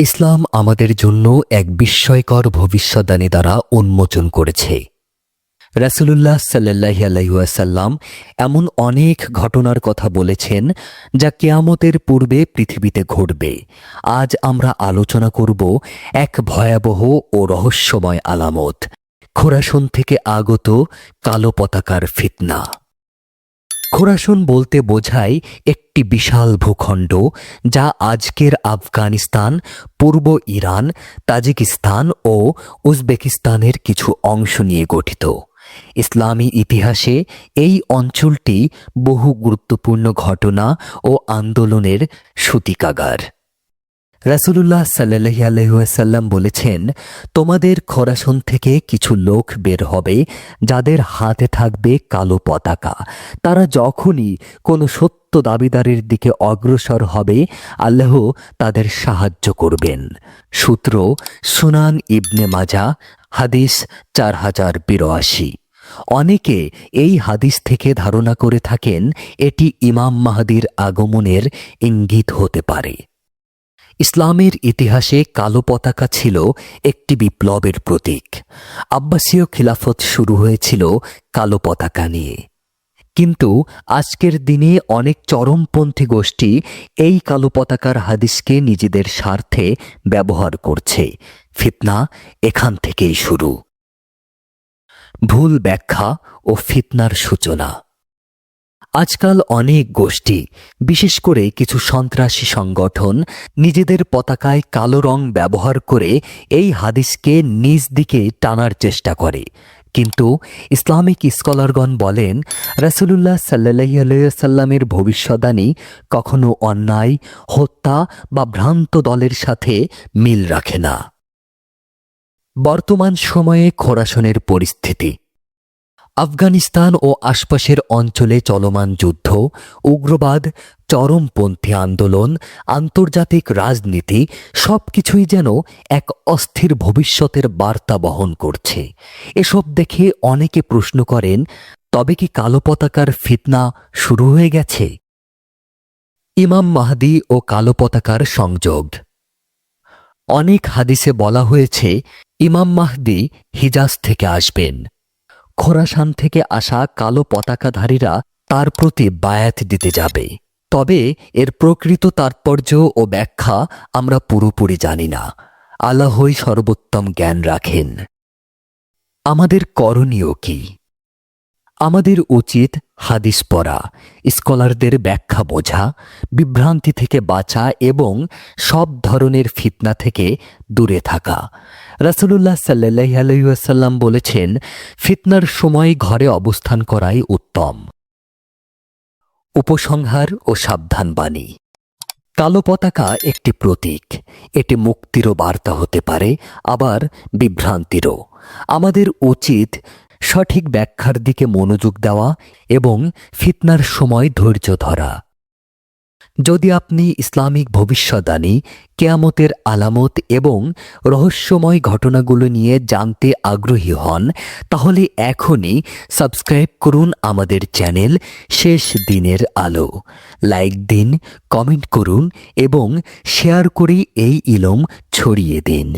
ইসলাম আমাদের জন্য এক বিস্ময়কর ভবিষ্যদ্বাণী দ্বারা উন্মোচন করেছে। রাসুলুল্লাহ সাল্লাহ আলাইসাল্লাম এমন অনেক ঘটনার কথা বলেছেন যা কেয়ামতের পূর্বে পৃথিবীতে ঘটবে। আজ আমরা আলোচনা করব এক ভয়াবহ ও রহস্যময় আলামত। খোরাসন থেকে আগত কালো পতাকার ফিতনা। খোরাসন বলতে বোঝায় একটি বিশাল ভূখণ্ড যা আজকের আফগানিস্তান, পূর্ব ইরান, তাজিকিস্তান ও উজবেকিস্তানের কিছু অংশ নিয়ে গঠিত। ইসলামী ইতিহাসে এই অঞ্চলটি বহু গুরুত্বপূর্ণ ঘটনা ও আন্দোলনের সূতিকাগার। রাসুলুল্লাহ সাল্লাহ আলহাসাল্লাম বলেছেন, তোমাদের খোরাসন থেকে কিছু লোক বের হবে, যাদের হাতে থাকবে কালো পতাকা। তারা যখনই কোনো সত্য দাবিদারের দিকে অগ্রসর হবে, আল্লাহ তাদের সাহায্য করবেন। সূত্র সুনান ইবনে মাজা, হাদিস চার হাজার বিরাশি। অনেকে এই হাদিস থেকে ধারণা করে থাকেন, এটি ইমাম মাহাদির আগমনের ইঙ্গিত হতে পারে। ইসলামের ইতিহাসে কালো পতাকা ছিল একটি বিপ্লবের প্রতীক। আব্বাসীয় খিলাফত শুরু হয়েছিল কালো পতাকা নিয়ে। কিন্তু আজকের দিনে অনেক চরমপন্থী গোষ্ঠী এই কালো পতাকার হাদিসকে নিজেদের স্বার্থে ব্যবহার করছে। ফিতনা এখান থেকেই শুরু। ভুল ব্যাখ্যা ও ফিতনার সূচনা। আজকাল অনেক গোষ্ঠী, বিশেষ করে কিছু সন্ত্রাসী সংগঠন, নিজেদের পতাকায় কালো রং ব্যবহার করে এই হাদিসকে নিজ দিকে টানার চেষ্টা করে। কিন্তু ইসলামিক স্কলারগণ বলেন, রাসুলুল্লাহ সাল্লাহ সাল্লামের ভবিষ্যদ্বাণী কখনো অন্যায়, হত্যা বা ভ্রান্ত দলের সাথে মিল রাখে না। বর্তমান সময়ে খোরাসনের পরিস্থিতি আফগানিস্তান ও আশপাশের অঞ্চলে চলমান যুদ্ধ, উগ্রবাদ, চরমপন্থী আন্দোলন, আন্তর্জাতিক রাজনীতি সবকিছুই যেন এক অস্থির ভবিষ্যতের বার্তা বহন করছে। এসব দেখে অনেকে প্রশ্ন করেন, তবে কি কালো পতাকার ফিতনা শুরু হয়ে গেছে? ইমাম মাহদি ও কালো পতাকার সংযোগ। অনেক হাদিসে বলা হয়েছে, ইমাম মাহদি হিজাজ থেকে আসবেন। খোরাসান থেকে আসা কালো পতাকাধারীরা তার প্রতি বায়াত দিতে যাবে। তবে এর প্রকৃত তাৎপর্য ও ব্যাখ্যা আমরা পুরোপুরি জানি না। আল্লাহই সর্বোত্তম জ্ঞান রাখেন। আমাদের করণীয় কি? আমাদের উচিত হাদিস পড়া, স্কলারদের ব্যাখ্যা বোঝা, বিভ্রান্তি থেকে বাঁচা এবং সব ধরনের ফিতনা থেকে দূরে থাকা। রাসুলুল্লাহ সাল্লাহ আলহাসাল্লাম বলেছেন, ফিতনার সময় ঘরে অবস্থান করাই উত্তম। উপসংহার ও সাবধান বাণী কালো পতাকা একটি প্রতীক। এটি মুক্তিরও বার্তা হতে পারে, আবার বিভ্রান্তিরও। আমাদের উচিত সঠিক ব্যাখ্যার দিকে মনোযোগ দেওয়া এবং ফিতনার সময় ধৈর্য ধরা। যদি আপনি ইসলামিক ভবিষ্যদ্বাণী, কেয়ামতের আলামত এবং রহস্যময় ঘটনাগুলো নিয়ে জানতে আগ্রহী হন, তাহলে এখনই সাবস্ক্রাইব করুন আমাদের চ্যানেল শেষ দিনের আলো। লাইক দিন, কমেন্ট করুন এবং শেয়ার করে এই ইলম ছড়িয়ে দিন।